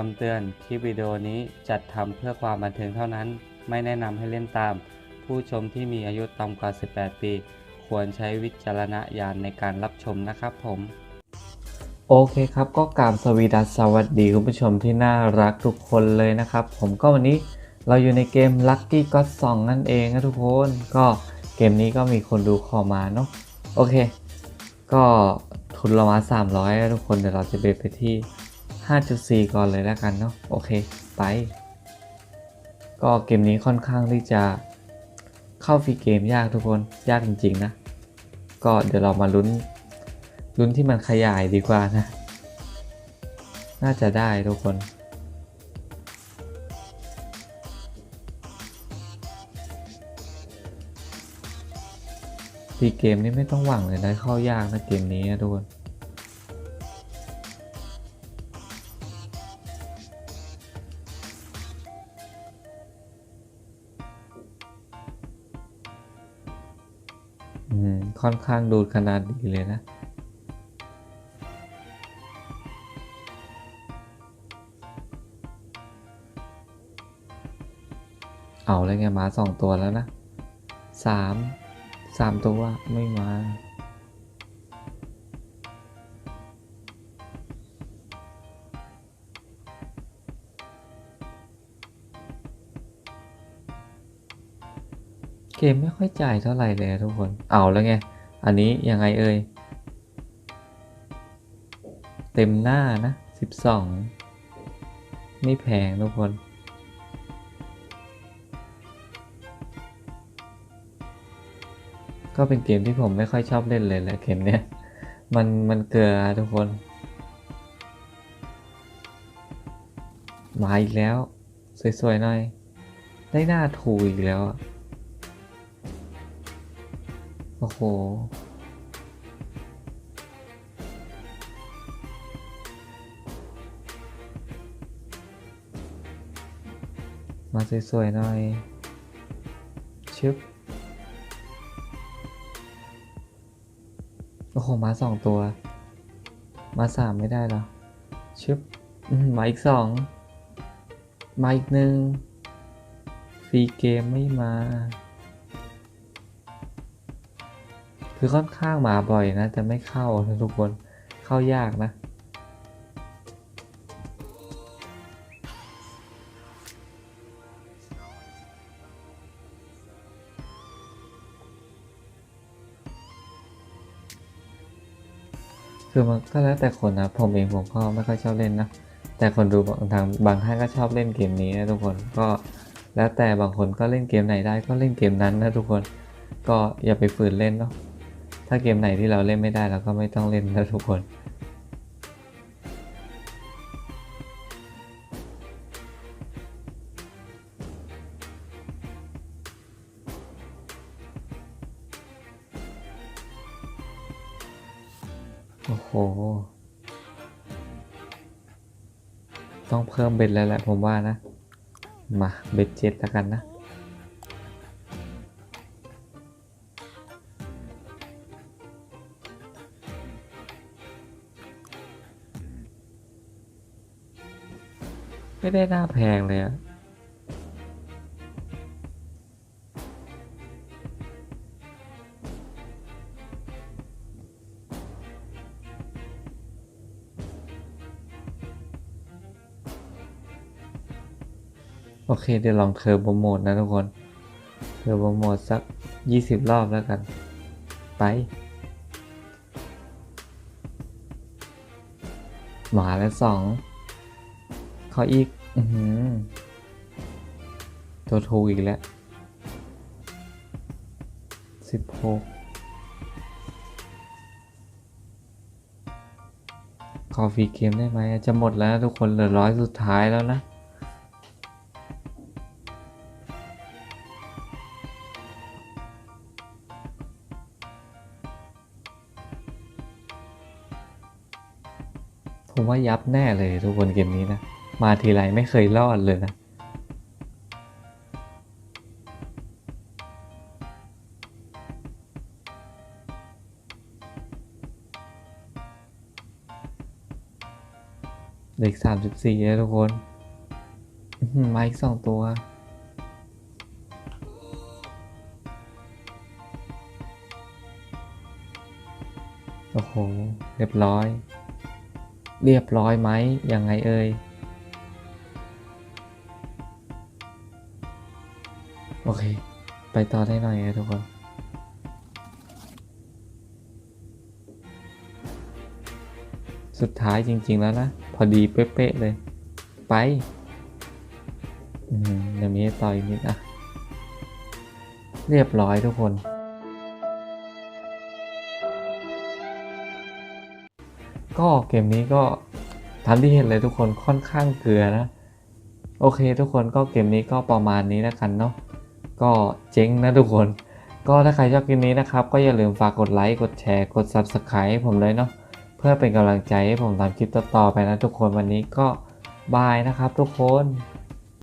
คำเตือน คลิปวิดีโอนี้จัดทำเพื่อความบันเทิงเท่านั้น ไม่แนะนำให้เล่นตาม ผู้ชมที่มีอายุต่ำกว่า 18 ปี ควรใช้วิจารณญาณในการรับชมนะครับผม โอเคครับก็กราบสวีดัสสวัสดีคุณผู้ชมที่น่ารักทุกคนเลยนะครับ ผมก็วันนี้เราอยู่ในเกม Lucky God 2นั่นเองนะทุกคน ก็เกมนี้ก็มีคนดูขอมาเนาะโอเค ก็ทุนเรามา 300นะทุกคนเดี๋ยวเราจะเบรไปที่ 5.4 ก่อนเลยแล้วกันเนาะโอเคไป ก็เกมนี้ค่อนข้างที่จะเข้าฟรีเกมยากทุกคนยากจริงๆนะ ก็เดี๋ยวเรามาลุ้นลุ้นที่มันขยายดีกว่านะ น่าจะได้ทุกคนปีเกมนี้ไม่ต้องหวังเลยนะเข้ายากนะเกมนี้นะทุกคน ค่อนข้างดูขนาดดีเลยนะเอาแลยไงมาสองตัวแล้วนะสามสามตัวไม่มา เกมไม่ค่อยจ่ายเท่าไหร่เลยทุกคน เอาแล้วไง อันนี้ยังไงเอ่ย เต็มหน้านะ 12 ไม่แพงทุกคน ก็เป็นเกมที่ผมไม่ค่อยชอบเล่นเลยแหละเกมเนี้ย มันมันเกลือทุกคน มาอีกแล้ว สวยๆหน่อย ได้หน้าถูอีกแล้วอะ อ้โห มาสวยๆหน่อย ชึบ โอ้โห มาสองตัว มาสามไม่ได้หรอ ชึบ มาอีกสอง มาอีกหนึ่ง ฟรีเกมไม่มา คือค่อนข้างมาบ่อยนะแต่ไม่เข้าทุกคนเข้ายากนะคือมันก็แล้วแต่คนนะผมเองผมก็ไม่ค่อยชอบเล่นนะแต่คนดูบางทางบางท่านก็ชอบเล่นเกมนี้นะทุกคนก็แล้วแต่บางคนก็เล่นเกมไหนได้ก็เล่นเกมนั้นนะทุกคน ก็อย่าไปฝืนเล่นเนาะ ถ้าเกมไหนที่เราเล่นไม่ได้เราก็ไม่ต้องเล่นนะทุกคนโอ้โห ต้องเพิ่มเบ็ดแล้วแหละผมว่านะ มาเบ็ดเจ็ดแล้วกันนะ ไม่ได้น่าแพงเลยอะโอเค เดี๋ยวลองเทอร์โบโหมดนะทุกคน เทอร์โบโหมดสัก 20 รอบแล้วกัน ไป มาแล้วสอง ขออีก อือหือตัวทูอีกแล้วสิบหกขอฟรีเกมได้ไหมจะหมดแล้วทุกคนเหลือร้อยสุดท้ายแล้วนะผมว่ายับแน่เลยทุกคนเกมนี้นะ มาทีไรไม่เคยรอดเลยนะเหล็กสามสิบสี่แล้วทุกคน มาอีกสองตัว โอ้โห เรียบร้อย เรียบร้อยไหมยังไงเอ่ย โอเค ไปต่อได้หน่อยนะทุกคนสุดท้ายจริง ๆ แล้วนะ พอดีเป๊ะๆเลย ไปเดี๋ยวมีให้ต่ออีกนิดอะ เรียบร้อยทุกคน ก็เกมนี้ก็ทันที่เห็นเลยทุกคนค่อนข้างเกลือนะ โอเคทุกคนก็เกมนี้ก็ประมาณนี้แล้วกันเนาะ ก็เจ๊งนะทุกคน ก็ถ้าใครชอบคลิปนี้นะครับ ก็อย่าลืมฝากกดไลค์ กดแชร์ กด Subscribe ให้ผมเลยเนาะ เพื่อเป็นกำลังใจให้ผมทำคลิปต่อๆไปนะทุกคนวันนี้ก็บายนะครับทุกคน